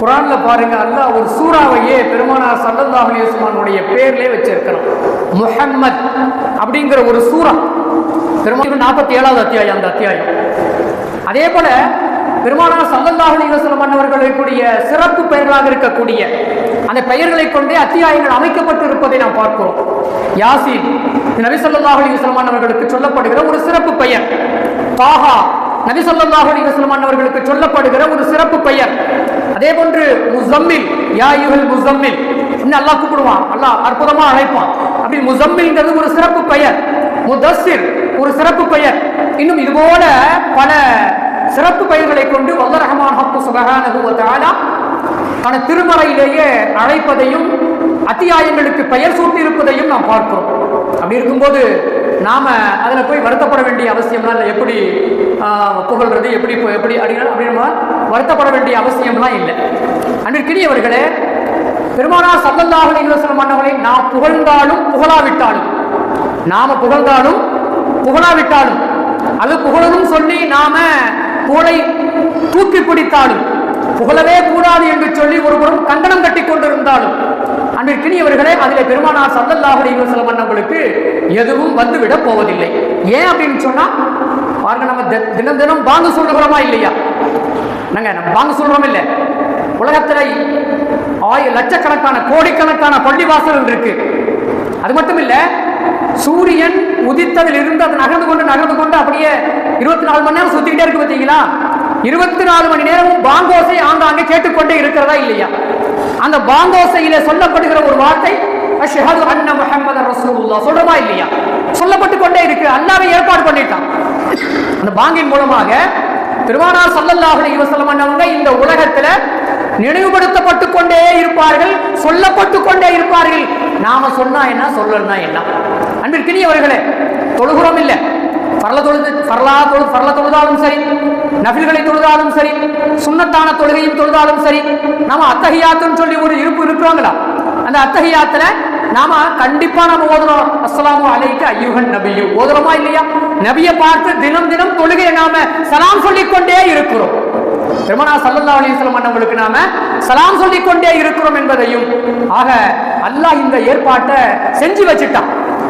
குரான்ல பாருங்க அல்லாஹ் ஒரு சூறாவையே பெருமானார் சல்லல்லாஹு அலைஹி பேர்லேயே பேர்லயே வச்சிருக்கிறான் முஹம்மத் அப்படிங்கிற ஒரு சூறா. பெருமாள் நாற்பத்தி ஏழாவது அத்தியாயம் அந்த அத்தியாயம். அதே போல பெருமானார் சல்லல்லாஹு அலைஹி வஸல்லம் அவர்களுடைய சிறப்பு பெயர்களாக இருக்கக்கூடிய அந்த பெயர்களை கொண்டே அத்தியாயங்கள் அமைக்கப்பட்டு இருப்பதை நாம் பார்க்கிறோம். யாசின் நபி ஸல்லல்லாஹு அலைஹி வஸல்லம் அவர்களுக்கு சொல்லப்படுகிற ஒரு சிறப்பு பெயர். தாஹா நபி ஸல்லல்லாஹு அலைஹி வஸல்லம் அவர்களுக்கு சொல்லப்படுகிற ஒரு சிறப்பு பெயர். அதே போன்று முசம்மில் யா யுஹல் முசம்மில் இன்னும் அல்லாஹ் கூப்பிடுவான். அல்லாஹ் அற்புதமாக அழைப்பான். அப்படி முசம்மில்ங்கிறது ஒரு சிறப்பு பெயர். முதஸ்ஸிர் ஒரு சிறப்பு பெயர். இன்னும் இது போல பல சிறப்பு பெயர்களை கொண்டு வல்ல ரஹமான் ஹப்பு சுபஹானஹு தன திருமறையிலேயே அழைப்பதையும் அத்தியாயங்களுக்கு பெயர் சூட்டியிருப்பதையும் நாம் பார்க்கிறோம். அப்படி இருக்கும்போது நாம அதில் போய் வருத்தப்பட வேண்டிய அவசியம்லாம் இல்லை. எப்படி புகழ்றது எப்படி எப்படி அப்படின்னா அப்படின்னா வருத்தப்பட வேண்டிய அவசியம்லாம் இல்லை. அன்பிற்கினியவர்களே பெருமானார் சல்லல்லாஹு அலைஹி வஸல்லம் அன்னவர்களை நாம் புகழ்ந்தாலும் புகழாவிட்டாலும் நாம புகழ்ந்தாலும் புகழாவிட்டாலும் அது புகழணும் சொல்லி நாம புகழை தூக்கி பிடித்தாலும் புகழவே கூடாது என்று சொல்லி ஒருபுறம் கண்டனம் கட்டி கொண்டிருந்தாலும் அன்பிற்கினியவர்களே அதில் பெருமானார் சல்லல்லாஹு அலைஹி மன்னவர்களுக்கு எதுவும் வந்துவிடப் போவதில்லை. ஏன் அப்படின்னு சொன்னா பாருங்க நம்ம தி- தினம் தினம் பாங்கு சொல்லுகிறோமா இல்லையா? நாங்கள் நம்ம பாங்கு சொல்றோம் இல்லை? உலகத்தில் ஆய லட்சக்கணக்கான கோடிக்கணக்கான பள்ளிவாசல்கள் இருக்கு. அது மட்டும் இல்லை சூரியன் உதித்ததில் இருந்து அது நகர்ந்து கொண்டு நகர்ந்து கொண்டு அப்படியே இருபத்தி நாலு மணி நேரம் சுத்திக்கிட்டே இருக்கு பார்த்தீங்களா? இருபத்தி நாலு மணி நேரமும் பாங்கோசை ஆங்காங்கே கேட்டுக்கொண்டே இருக்கிறதா இல்லையா? அந்த பாங்கோசையில சொல்லப்படுகிற ஒரு வார்த்தை அஷ்ஹது அன்ன முஹம்மது ரசூலுல்லாஹ். சொல்றமா இல்லையா? சொல்லப்பட்டு கொண்டே இருக்கு. அல்லாஹ்வே ஏற்பாடு பண்ணிட்டான். அந்த பாங்கின் மூலமாக பெருமானார் சல்லல்லாஹு அலைஹி வஸல்லம் இந்த உலகத்துல நினைவுபடுத்தப்பட்டு கொண்டே இருப்பார்கள் சொல்லப்பட்டு கொண்டே இருப்பார்கள். நாம சொன்னா என்ன சொல்லலன்னா என்ன? அன்பிற்கினியவர்களே தொழுகிறோம் இல்ல? பரல தொழுது பரலா தொழு பரல தொழுதாலும் சரி நபில்களை தொழுதாலும் சரி சுண்ணத்தான தொழுகையும் தொழுதாலும் சரி நாம அத்தகையாத்துன்னு சொல்லி ஒரு இருப்பு இருக்கிறோங்களா? அந்த அத்தகையாத்துல நாம கண்டிப்பா நம்ம ஓதுறோம். அஸ்ஸலாமு அலைக்கு ஐயுகன் நபியு. ஓதுறோமா இல்லையா? நபியை பார்த்து தினம் தினம் தொழுகையை நாம சலாம் சொல்லி பெருமனா சல்லல்லா அலைஹி வஸல்லம் நாம சலாம் சொல்லிக் கொண்டே இருக்கிறோம் என்பதையும் ஆக அல்லாஹ் இந்த ஏற்பாட்டை செஞ்சு வச்சுட்டான்.